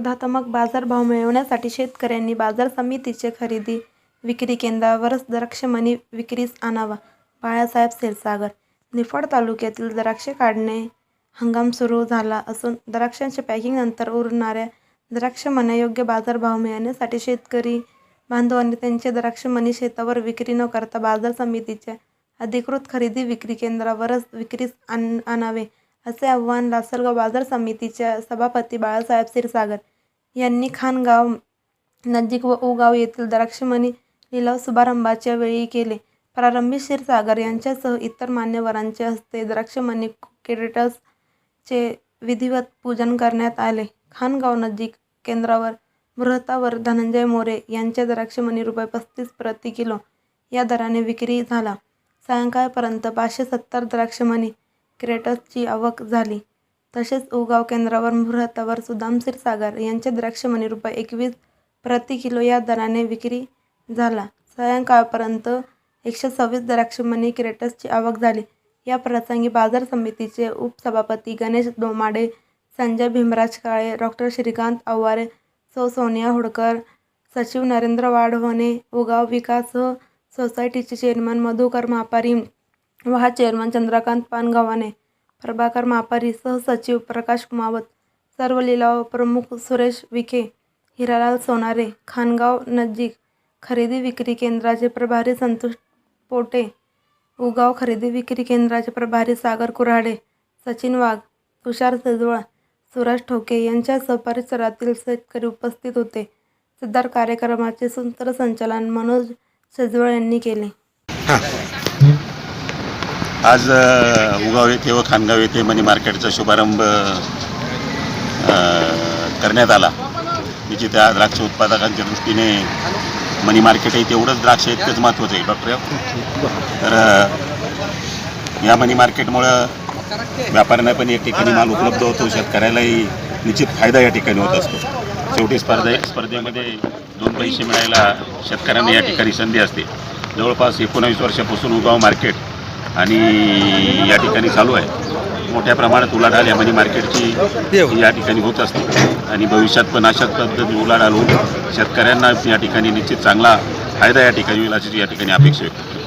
स्पर्धात्मक बाजारभाव मिळवण्यासाठी शेतकऱ्यांनी बाजार समितीचे खरेदी विक्री केंद्रावरच द्राक्षमणी विक्रीस आणावा. बाळासाहेब सेलसागर निफाड तालुक्यातील द्राक्षे काढणे हंगाम सुरू झाला असून द्राक्षांच्या पॅकिंगनंतर उरणाऱ्या द्राक्षमण्या योग्य बाजारभाव मिळण्यासाठी शेतकरी बांधवांनी त्यांचे द्राक्षमणी शेतावर विक्री न करता बाजार समितीच्या अधिकृत खरेदी विक्री केंद्रावरच विक्रीस आण आणावे असे आव्हान लासलगाव बाजार समितीच्या सभापती बाळासाहेब क्षीरसागर यांनी खानगाव नजीक व उगाव येथील द्राक्षमणी लिलाव शुभारंभाच्या वेळी केले. प्रारंभी क्षीरसागर यांच्यासह इतर मान्यवरांच्या हस्ते द्राक्षमणी क्रेटर्सचे विधिवत पूजन करण्यात आले. खानगाव नजीक केंद्रावर बृहतावर धनंजय मोरे यांच्या द्राक्षमणी रुपये पस्तीस प्रति किलो या दराने विक्री झाला. सायंकाळपर्यंत पाचशे सत्तर द्राक्षमणी क्रेटसची आवक झाली. तसेच उगाव केंद्रावर बृहतावर सुदाम क्षीरसागर यांचे द्राक्षमणी रुपये एकवीस प्रति किलो या दराने विक्री झाला. सायंकाळपर्यंत एकशे सव्वीस द्राक्षमणी क्रेटसची आवक झाली. या प्रसंगी बाजार समितीचे उपसभापती गणेश दोमाडे संजय भीमराज काळे डॉक्टर श्रीकांत आव्हारे सौ सोनिया होडकर सचिव नरेंद्र वाढवणे उगाव विकास सोसायटीचे चेअरमन मधुकर मापारी वहा चेअरमन चंद्रकांत पानगावाने प्रभाकर मापारी सहसचिव प्रकाश कुमावत सर्व लिलाव प्रमुख सुरेश विखे हिरालाल सोनारे खानगाव नजीक खरेदी विक्री केंद्राचे प्रभारी संतोष पोटे उगाव खरेदी विक्री केंद्राचे प्रभारी सागर कुऱ्हाडे सचिन वाघ तुषार सजवळ सुरेश ठोके यांच्यासह परिसरातील शेतकरी उपस्थित होते. सदर कार्यक्रमाचे सूत्रसंचालन मनोज सजवळ यांनी केले. आज उगाव येथे व खानगाव येथे मनी मार्केटचा शुभारंभ करण्यात आला. निश्चित त्या द्राक्ष उत्पादकांच्या दृष्टीने मनी मार्केट आहे तेवढंच द्राक्ष इतकंच महत्त्वाचं आहे डॉक्टर. तर या मनी मार्केटमुळं व्यापाऱ्यांना पण एक ठिकाणी माल उपलब्ध होतो शेतकऱ्यालाही निश्चित फायदा या ठिकाणी होत असतो. शेवटी स्पर्धे स्पर्धेमध्ये दोन पैसे मिळायला शेतकऱ्यांना या ठिकाणी संधी असते. जवळपास एकोणावीस वर्षापासून उगाव मार्केट आणि या ठिकाणी चालू आहे. मोठ्या प्रमाणात उलाढाल या मनी मार्केटची या ठिकाणी होत असते. आणि भविष्यात पण अशाच पद्धती उलाढाल होऊन शेतकऱ्यांना या ठिकाणी निश्चित चांगला फायदा या ठिकाणी होईल अशी या ठिकाणी अपेक्षा व्यक्त